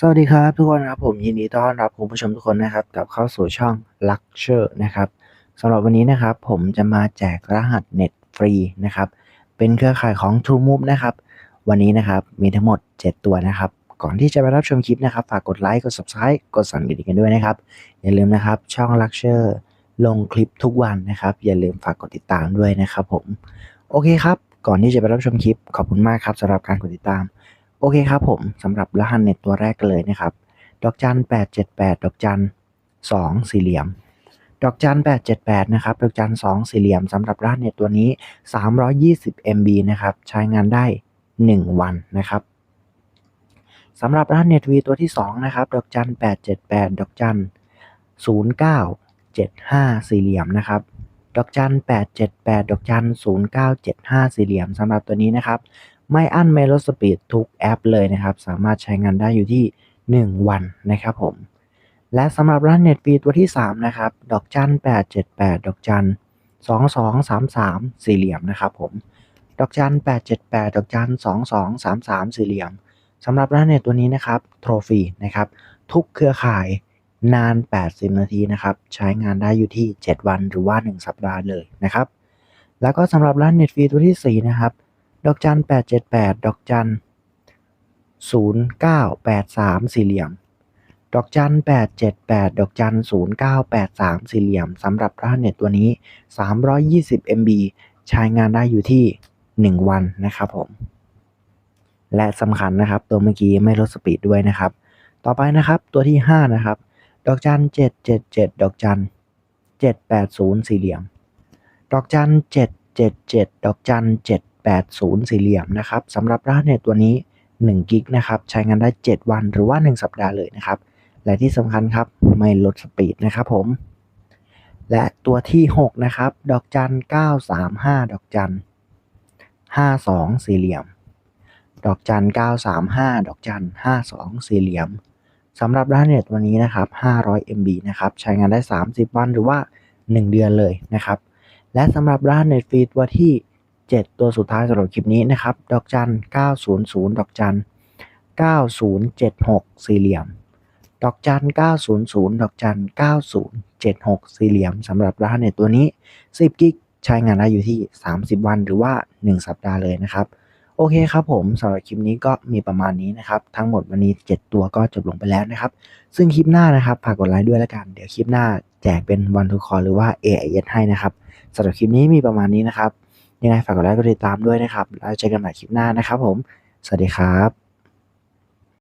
สวัสดีครับทุกคนครับผมยินดีต้อนรับคุณผู้ชมทุกคนนะครับกลับเข้าสู่ช่อง Luxure นะครับสำหรับวันนี้นะครับผมจะมาแจกรหัสเน็ตฟรีนะครับเป็นเครือข่ายของ TrueMove นะครับวันนี้นะครับมีทั้งหมด 7 ตัวนะครับก่อนที่จะไปรับชมคลิปนะครับฝากกดไลค์กด Subscribe กดสั่นกระดิ่งกันด้วยนะครับอย่าลืมนะครับช่อง Luxure ลงคลิปทุกวันนะครับอย่าลืมฝากกดติดตามด้วยนะครับผมโอเคครับก่อนที่จะไปรับชมคลิปขอบคุณมากครับสำหรับการกดติดตาม โอเคครับผมสำหรับรหัสเน็ตตัวแรกกันเลยนะครับ ดอกจัน878ดอกจัน2สี่เหลี่ยม ดอกจัน878นะครับ ดอกจัน2สี่เหลี่ยมสำหรับรหัสเน็ตตัวนี้320 MB นะครับ ใช้งานได้1วันนะครับสำหรับรหัสเน็ตวีตัวที่2นะครับ ดอกจัน878ดอกจัน0975สี่เหลี่ยมนะครับ ดอกจัน 878 ดอกจัน 0975 สี่เหลี่ยมสำหรับตัวนี้นะครับ ไม่อั้นไม่ลดสปีดทุกแอปเลยนะครับ สามารถใช้งานได้อยู่ที่ 1 วันนะครับผม และสำหรับร้านเน็ตฟรีตัวที่ 3 นะครับ ดอกจัน 878 ดอกจัน 2233 สี่เหลี่ยมนะครับผม ดอกจัน 878 ดอกจัน 2233 สี่เหลี่ยมสำหรับร้านเน็ตตัวนี้นะครับโทรฟรีนะครับ ทุกเครือข่าย นาน 80 นาทีนะครับ ใช้งานได้อยู่ที่ 7 วันหรือว่า 1 สัปดาห์เลยนะครับ แล้วก็สำหรับร้านเน็ตฟรีตัวที่ 4 นะครับ ดอกจัน 878 ดอกจัน 0983 สี่เหลี่ยม ดอกจัน 878 ดอกจัน 0983 สี่เหลี่ยมสำหรับรหัสเน็ตตัวนี้ 320 MB ใช้งานได้อยู่ที่ 1 วันนะครับผม และสำคัญนะครับ ตัวเมื่อกี้ไม่ลดสปีดด้วยนะครับ ต่อไปนะครับตัวที่ 5 นะครับ ดอกจัน777ดเจ็ดเจ็ดดอกจัน780สี่เหลี่ยม ดอกจัน777ดเจ็ดเจ็ดดอกจัน780สี่เหลี่ยมนะครับสำหรับรหัสเน็ตตัวนี้1กิกนะครับใช้งานได้ 7 วันหรือว่า 1 สัปดาห์เลยนะครับ และที่สำคัญครับไม่ลดสปีดนะครับผม และตัวที่ 6 นะครับ ดอกจัน 935 ดอกจัน 52 สี่เหลี่ยม ดอกจัน 935 ดอกจัน 52 สี่เหลี่ยม สำหรับรหัสเน็ตวันนี้นะครับ 500 MB นะครับ ใช้งานได้ 30 วันหรือว่า 1 เดือนเลยนะครับ และสำหรับรหัสเน็ตฟรีตัวที่ 7 ตัวสุดท้ายสำหรับคลิปนี้นะครับ ดอกจัน 900 ดอกจัน 9076 สี่เหลี่ยม ดอกจัน 900 ดอกจัน 9076 สี่เหลี่ยมสำหรับรหัสเน็ตตัวนี้ 10 กิก ใช้งานได้อยู่ที่ 30 วันหรือว่า 1 สัปดาห์เลยนะครับ โอเคครับผมสำหรับคลิปนี้ก็มีประมาณนี้นะครับ ทั้งหมดวันนี้ 7 ตัวก็จบลงไปแล้วนะครับ ซึ่งคลิปหน้านะครับฝากกดไลค์ด้วยแล้วกัน เดี๋ยวคลิปหน้าแจกเป็นวันทุกคอหรือว่า AIS ให้นะครับสำหรับคลิปนี้มีประมาณนี้นะครับ ยังไงฝากกดไลค์กดติดตามด้วยนะครับ แล้วเจอกันใหม่คลิปหน้านะครับผม สวัสดีครับ